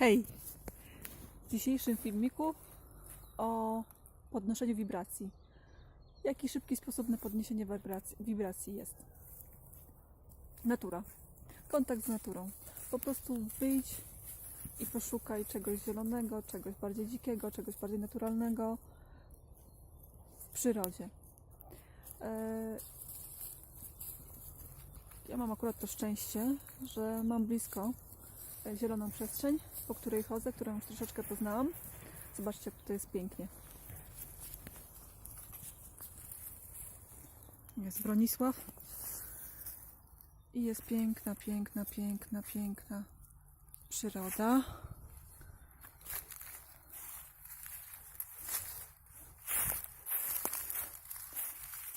Hej! W dzisiejszym filmiku o podnoszeniu wibracji. Jaki szybki sposób na podniesienie wibracji, jest? Natura. Kontakt z naturą. Po prostu wyjdź i poszukaj czegoś zielonego, czegoś bardziej dzikiego, czegoś bardziej naturalnego w przyrodzie. E, Ja mam akurat to szczęście, że mam blisko zieloną przestrzeń, po której chodzę, którą już troszeczkę poznałam. Zobaczcie, jak tutaj jest pięknie. Jest Bronisław. I jest piękna, piękna, piękna, piękna przyroda.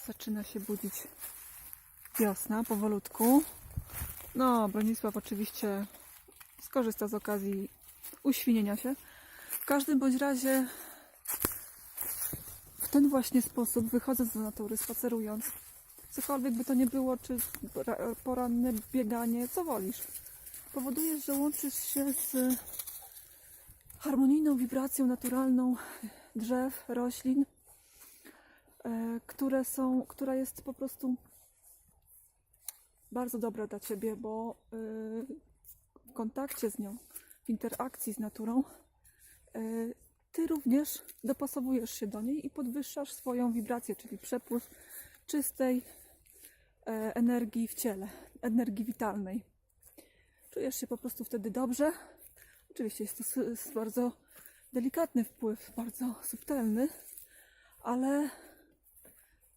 Zaczyna się budzić wiosna powolutku. No, Bronisław oczywiście skorzysta z okazji uświnienia się. W każdym bądź razie w ten właśnie sposób, wychodząc do natury, spacerując, cokolwiek by to nie było, czy ra- poranne bieganie, co wolisz, powodujesz, że łączysz się z harmonijną wibracją naturalną drzew, roślin, e, które są, która jest po prostu bardzo dobra dla ciebie, bo y, w kontakcie z nią, w interakcji z naturą, y, ty również dopasowujesz się do niej i podwyższasz swoją wibrację, czyli przepływ czystej e, energii w ciele, energii witalnej. Czujesz się po prostu wtedy dobrze. Oczywiście jest to bardzo delikatny wpływ, bardzo subtelny, ale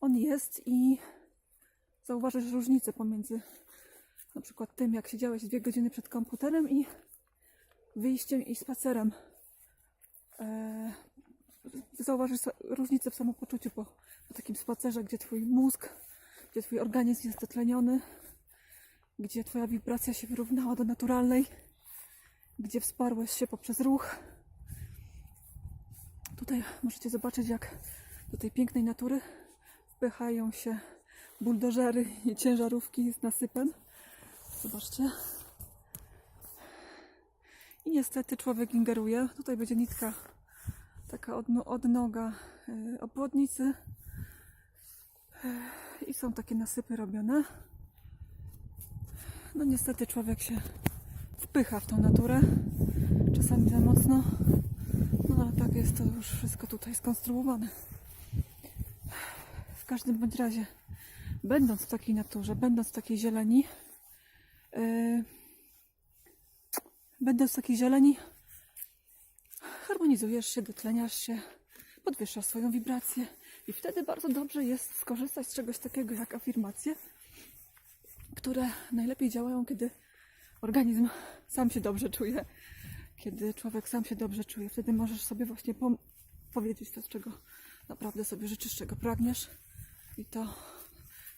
on jest i zauważysz różnicę pomiędzy na przykład tym, jak siedziałeś dwie godziny przed komputerem i wyjściem i spacerem. Eee, zauważysz różnicę w samopoczuciu po, po takim spacerze, gdzie twój mózg, gdzie twój organizm jest dotleniony, gdzie twoja wibracja się wyrównała do naturalnej, gdzie wsparłeś się poprzez ruch. Tutaj możecie zobaczyć, jak do tej pięknej natury wpychają się buldożery i ciężarówki z nasypem. Zobaczcie. I niestety człowiek ingeruje. Tutaj będzie nitka taka odno, odnoga y, obwodnicy. Y, I są takie nasypy robione. No niestety człowiek się wpycha w tą naturę. Czasami za mocno. No ale tak jest to już wszystko tutaj skonstruowane. W każdym bądź razie będąc w takiej naturze, będąc w takiej zieleni, yy, będąc w takiej zieleni, harmonizujesz się, dotleniasz się, podwyższasz swoją wibrację i wtedy bardzo dobrze jest skorzystać z czegoś takiego jak afirmacje, które najlepiej działają, kiedy organizm sam się dobrze czuje, kiedy człowiek sam się dobrze czuje. Wtedy możesz sobie właśnie powiedzieć to, czego naprawdę sobie życzysz, czego pragniesz i to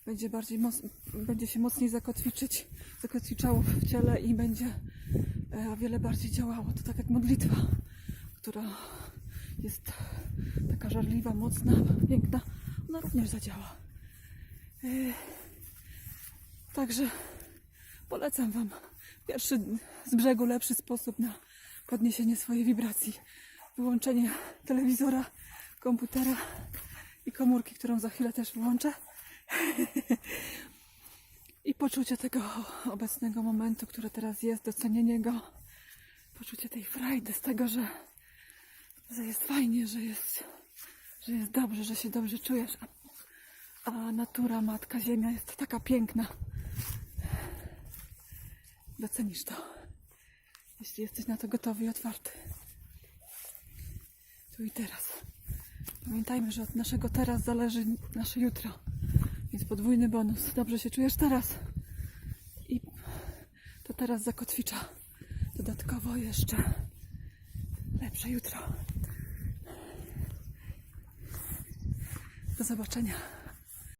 będzie bardziej moc, będzie się mocniej zakotwiczyć, zakotwiczało w ciele i będzie e, o wiele bardziej działało. To tak jak modlitwa, która jest taka żarliwa, mocna, piękna, ona również zadziała. E, Także polecam Wam pierwszy z brzegu lepszy sposób na podniesienie swojej wibracji. Wyłączenie telewizora, komputera i komórki, którą za chwilę też wyłączę. I poczucie tego obecnego momentu, które teraz jest, docenienie go, poczucie tej frajdy z tego, że, że jest fajnie, że jest, że jest dobrze, że się dobrze czujesz, a, a natura, matka, ziemia jest taka piękna. Docenisz to, jeśli jesteś na to gotowy i otwarty. Tu i teraz. Pamiętajmy, że od naszego teraz zależy nasze jutro. Więc podwójny bonus. Dobrze się czujesz teraz. I to teraz zakotwicza. Dodatkowo jeszcze lepsze jutro. Do zobaczenia.